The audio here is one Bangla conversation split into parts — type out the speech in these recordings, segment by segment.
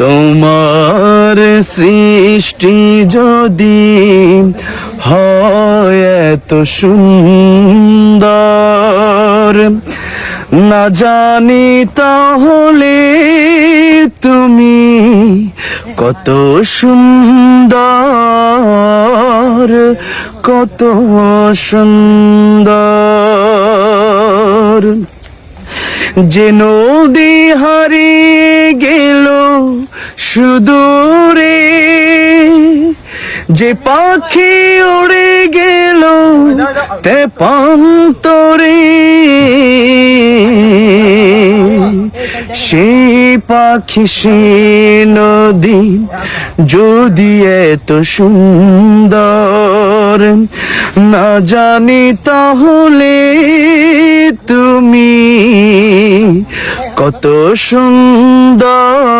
তোমার সৃষ্টি যদি হয় এত সুন্দর। না জানি তাহলে তুমি কত সুন্দর কত সুন্দর। যে নদী হারিয়ে গেল সুদূরে যে পাখি উড়ে গেল তে পান্তরে সেই পাখি সে নদী যদি এত সুন্দর না জানি তাহলে তুমি কত সুন্দর।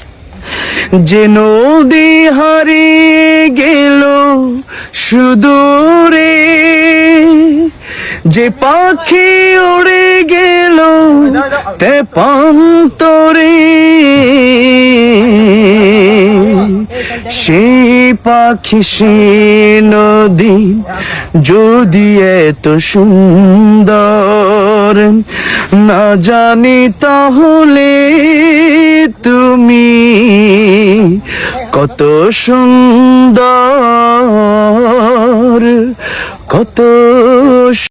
যে নদী হারিয়ে গেল সুদূরে, যে পাখি উড়ে গেল তে পান্তরে সেই পাখি, সে নদী যদি এত সুন্দর, না জানি তাহলে তুমি কত সুন্দর কত